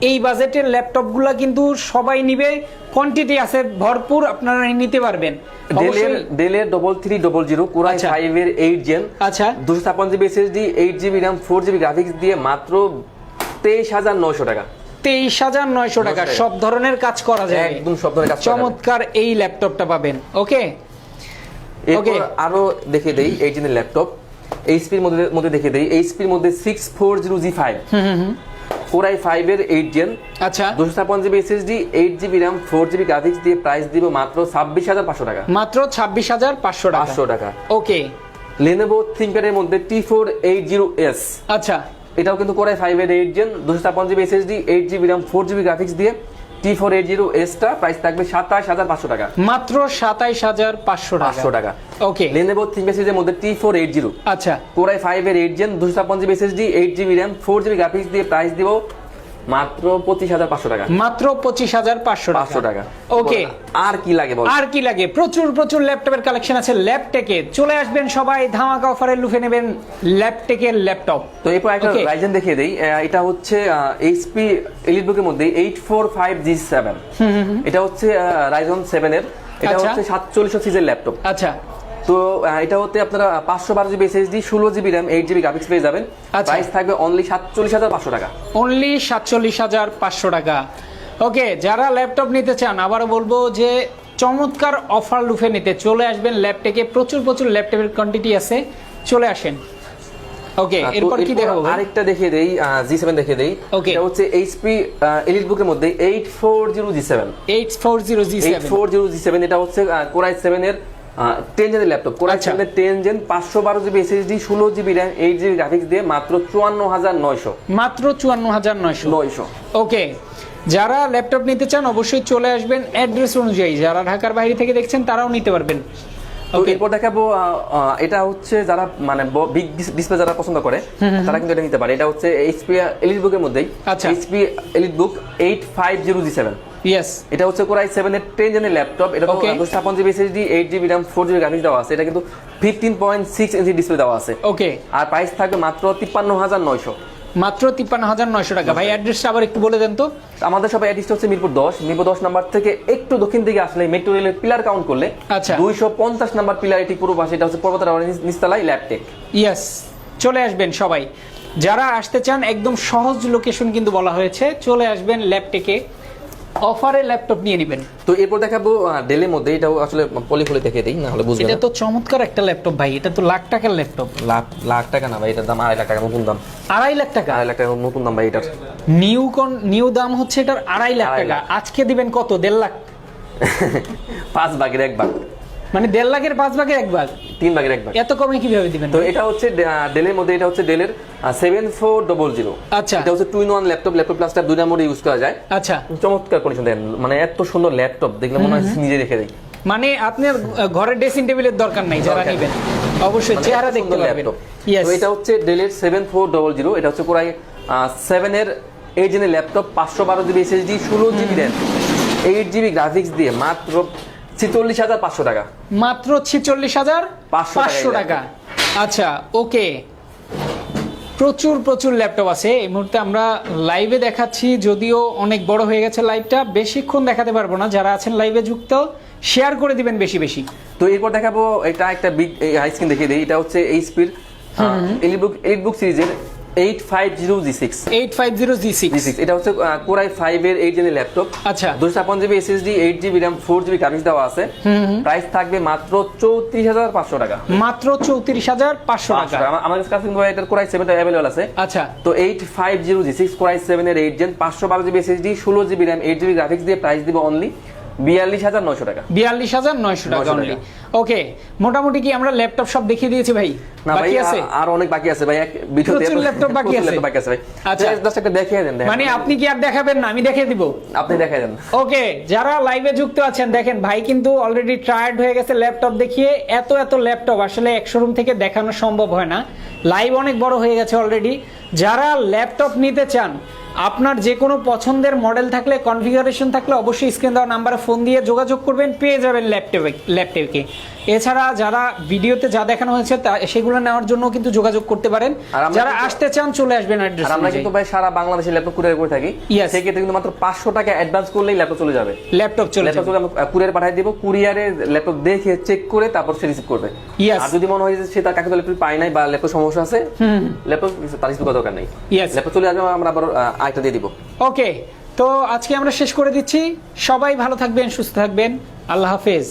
এই বাজেটের ল্যাপটপগুলো কিন্তু সবাই নিবে কোয়ান্টিটি আছে ভরপুর আপনারা নিতে পারবেন। ডেলের ডেলের double three double zero Core i. Five এর এইট জেন আচ্ছা। দুশো ছাপ্পান্ন GB SSD eight GB RAM four GB graphics দিয়ে মাত্র তেইশ হাজার নয়শো টাকা। তেইশ হাজার নয়শো টাকা। সব ধরনের কাজ করা যায় একদম সব ধরনের কাজ চমৎকার এই ল্যাপটপটা পাবেন। ওকে? Okay. আরও দেখে দেই এই জেনের ল্যাপটপ। এইচপির মধ্যে মধ্যে দেখে দেই এইচপির মধ্যে six four zero G five Core i five এর এইট জেন আচ্ছা। দুশো ছাপ্পান্ন GB SSD eight GB RAM four GB graphics দিয়ে প্রাইস দিব মাত্র ছাব্বিশ হাজার পাঁচশো টাকা। মাত্র ছাব্বিশ হাজার পাঁচশো টাকা। পাঁচশো টাকা। ওকে লেনোভো থিঙ্কারের মধ্যে T four eight zero S আচ্ছা। এটাও কিন্তু কোরাই ফাইভ এর এইট জেন দুশো ছাপ্পান্ন GB SSD eight GB RAM four GB graphics দিয়ে টি ফোর এইট জিরো এসটা প্রাইস থাকবে সাতাশ হাজার পাঁচশো টাকা। মাত্র সাতাইশ হাজার পাঁচশো পাঁচশো টাকা। ওকে লেনোভো থিঙ্কপ্যাড এর মধ্যে টি ফোর এইট জিরো আচ্ছা। কোরাই ফাইভ এর এইট জেন দুশো ছাপ্পান্ন GB SSD eight GB RAM four GB graphics দিয়ে প্রাইস দিব। মাত্র পঁচিশ হাজার পাঁচশো টাকা। মাত্র পঁচিশ হাজার পাঁচশো পাঁচশো টাকা। ওকে। আর কি লাগে আর কি লাগে? প্রচুর প্রচুর ল্যাপটপের কালেকশন আছে ল্যাপটেকে। চলে আসবেন সবাই ধামাকা অফারে লুফে নেবেন ল্যাপটেকের ল্যাপটপ। তো এরপর একটা রাইজেন দেখিয়ে দেই। এটা হচ্ছে এইচপি এলিট বুকের মধ্যে eight four five G seven এটা হচ্ছে রাইজন সেভেন এর। এটা আচ্ছা। হচ্ছে সাতচল্লিশশো সিজের ল্যাপটপ। আচ্ছা। তো এটা হতে আপনারা পাঁচশো বারো জিবি এসএসডি ষোলো GB RAM eight GB graphics পেয়ে যাবেন। আচ্ছা। প্রাইস থাকবে অনলি সাতচল্লিশ হাজার পাঁচশো টাকা। অনলি সাতচল্লিশ হাজার পাঁচশো টাকা। ওকে যারা ল্যাপটপ নিতে চান আবারও বলব যে চমৎকার অফার লুফে নিতে চলে আসবেন ল্যাপটেকে প্রচুর প্রচুর ল্যাপটপের কোয়ান্টিটি আছে। চলে আসেন। ওকে এরপর কি দেখাবো? আরেকটা দেখিয়ে দেই জি সেভেন দেখিয়ে দেই। Okay. এটা হচ্ছে এইচপি এলিট বুকের মধ্যে eight four zero G seven eight four zero G seven four zero G seven এটা হচ্ছে কোরাই সেভেন এর টেন জেনের ল্যাপটপ কোরাই। সেভেনের টেন জেন পাঁচশো বারো জিবি এসএসডি ষোলো GB RAM eight GB graphics দিয়ে মাত্র চুয়ান্ন হাজার নয়শো। মাত্র চুয়ান্ন হাজার নয়শো। নয়শো। ওকে। যারা ল্যাপটপ নিতে চান অবশ্যই চলে আসবেন অ্যাড্রেস অনুযায়ী। যারা ঢাকার বাইরে থেকে দেখছেন তারাও নিতে পারবেন। তো এরপর দেখাবো এটা হচ্ছে যারা মানে বিগ ডিসপ্লে যারা পছন্দ করে তারা কিন্তু এটা নিতে পারে। এটা হচ্ছে এইচপি এলিট বুকের মধ্যেই। আচ্ছা। HP elite book eight five zero G seven yes এটা হচ্ছে কোরাই সেভেন এর টেন জেনের ল্যাপটপ এটা Okay. দুশো GB SSD eight GB RAM four GB graphics দেওয়া আছে। এটা কিন্তু fifteen point six inch display দেওয়া আছে। ওকে আর প্রাইস থাকবে মাত্র তিপ্পান্ন হাজার নয়শো। মাত্র তিপ্পান্ন হাজার নয়শো টাকা। ভাই অ্যাড্রেসটা আবার একটু বলে দেন তো। আমাদের সবাই অ্যাড্রেসটা হচ্ছে মিরপুর দশ মিরপুর দশ নাম্বার থেকে একটু দক্ষিণ দিকে আসলে মেট্রো রেলের পিলার কাউন্ট করলে আচ্ছা। দুইশো পঞ্চাশ নাম্বার পিলার এটি পুরো পাশে এটা হচ্ছে পর্বতার নিস্তালাই ল্যাপটেক ইয়াস চলে আসবেন সবাই। যারা আসতে চান একদম সহজ লোকেশন কিন্তু বলা হয়েছে চলে আসবেন ল্যাপটেকে অফারে ল্যাপটপ নিয়ে নেবেন। তো এরপর দেখাবো ডেলের মধ্যে এটাও আসলে পলি খুলে দেখে দিই না হলে বুঝবেন এটা তো চমৎকার একটা ল্যাপটপ ভাই এটা তো লাখ টাকার ল্যাপটপ। লাখ লাখ টাকা না ভাই এটার দাম আড়াই লাখ টাকা নতুন দাম। আড়াই লাখ টাকা? আড়াই লাখ টাকা নতুন দাম ভাই এটার। নিউ কোন নিউ দাম হচ্ছে এটার আড়াই লাখ টাকা। আজকে দিবেন কত? দেড় লাখ। পাঁচ ভাগের এক ভাগ। মানে দেড় লাখের পাঁচ ভাগের এক ভাগ। তিন ভাগের এক ভাগ। এত কমে কীভাবে দিবেন? তো এটা হচ্ছে ডেলের মধ্যে এটা হচ্ছে ডেলের সেভেন ফোর ডবল জিরো আচ্ছা। এটা হচ্ছে two in one laptop laptop plus দুইটা মোডে ইউজ করা যায়। আচ্ছা। চমৎকার কন্ডিশন দেখেন মানে এত সুন্দর ল্যাপটপ দেখলে মনে হয় নিজে রেখে দেয় মানে আপনার ঘরের ড্রেসিং টেবিলের দরকার নাই যারা নেবেন। অবশ্যই মানে চেহারা দেখতে পারবেন। তো এটা হচ্ছে ডেলের সেভেন ফোর ডবল জিরো এটা হচ্ছে প্রায় সেভেন এর এইট জেনের ল্যাপটপ পাঁচশো বারো জিবি এসএসডি ষোলো GB RAM eight GB graphics দিয়ে মাত্র ছিচল্লিশ হাজার পাঁচশো টাকা। মাত্র ছিচল্লিশ হাজার 500 পাঁচশো টাকা। আচ্ছা ওকে। প্রচুর প্রচুর ল্যাপটপ আছে। এই মুহূর্তে আমরা লাইভে দেখাচ্ছি যদিও অনেক বড় হয়ে গেছে লাইভটা বেশিক্ষণ দেখাতে পারব না। যারা আছেন লাইভে যুক্ত শেয়ার করে দিবেন বেশি বেশি। তো এরপর দেখাবো এটা একটা বিগ হাই স্ক্রিন দেখিয়ে দিই। এটা হচ্ছে এইচপির এলিটবুক এলিটবুক সিরিজের eight five zero G six eight five zero G G six six এটা হচ্ছে কোরাই ফাইভ এর এইট জেনের ল্যাপটপ আচ্ছা। দুশো ছাপ্পান্ন GB SSD eight GB RAM four GB graphics দেওয়া আছে। প্রাইস থাকবে মাত্র চৌত্রিশ হাজার পাঁচশো টাকা। মাত্র চৌত্রিশ হাজার পাঁচশো টাকা। আমার কাছে কিন্তু এটার কোরাই সেভেনটা অ্যাভেলেবল আছে। আচ্ছা। তো eight five zero G six Core i seven এর এইট জেন পাঁচশো বারো জিবি এসএসডি ষোলো GB RAM eight GB graphics দিয়ে প্রাইস দিব অনলি বিয়াল্লিশ হাজার নয়শো টাকা। বিয়াল্লিশ হাজার নয়শো টাকা অনলি ওকে মোটামুটি কি আমরা ল্যাপটপ সব দেখিয়ে দিয়েছি ভাই? না ভাই আছে? আর অনেক বাকি আছে ভাই এক ভিডিওতে প্রচুর বাকি আছে। বাকি আছে ভাই। আচ্ছা। জাস্ট একটা দেখিয়ে দেন দেখেন। মানে আপনি কি আর দেখাবেন না? আমি দেখিয়ে দিব। আপনি দেখাই দেন। ওকে যারা লাইভে যুক্ত আছেন দেখেন ভাই কিন্তু অলরেডি টায়ার্ড হয়ে গেছে ল্যাপটপ দেখিয়ে। এত এত ল্যাপটপ আসলে এক শোরুম থেকে দেখানো সম্ভব হয় না। লাইভ অনেক বড় হয়ে গেছে অলরেডি যারা ল্যাপটপ নিতে চান আপনার যে কোনো পছন্দের মডেল থাকলে কনফিগারেশন থাকলে অবশ্যই স্ক্রিন দেওয়া নাম্বারে ফোন দিয়ে যোগাযোগ করবেন পেয়ে যাবেন ল্যাপটপে ল্যাপটপকে এছাড়া যারা ভিডিওতে যা দেখানো হয়েছে তা সেগুলো নেওয়ার জন্য কিন্তু যোগাযোগ করতে পারেন। যারা আসতে চান চলে আসবেন অ্যাড্রেস আমরা কিন্তু ভাই সারা বাংলাদেশে ল্যাপটপ কুরিয়ার করে থাকি. সেক্ষেত্রে কিন্তু মাত্র পাঁচশো টাকা অ্যাডভান্স করলেই ল্যাপটপ চলে যাবে। ল্যাপটপ চলে ল্যাপটপ যাবে। চলে আমরা কুরিয়ার পাঠিয়ে দিব কুরিয়ারে ল্যাপটপ দেখে চেক করে তারপর সে রিসিভ করবে. আর যদি মনে হয় যে সে তার কাছে ল্যাপটপ পায় নাই বা ল্যাপটপ সমস্যা আছে ল্যাপটপ তার রিসিভ করার দরকার নেই। Yes. ল্যাপটপ চলে আসবে আমরা আবার আরেকটা দিয়ে দিব। ওকে তো আজকে আমরা শেষ করে দিচ্ছি। সবাই ভালো থাকবেন, সুস্থ থাকবেন। আল্লাহ হাফেজ।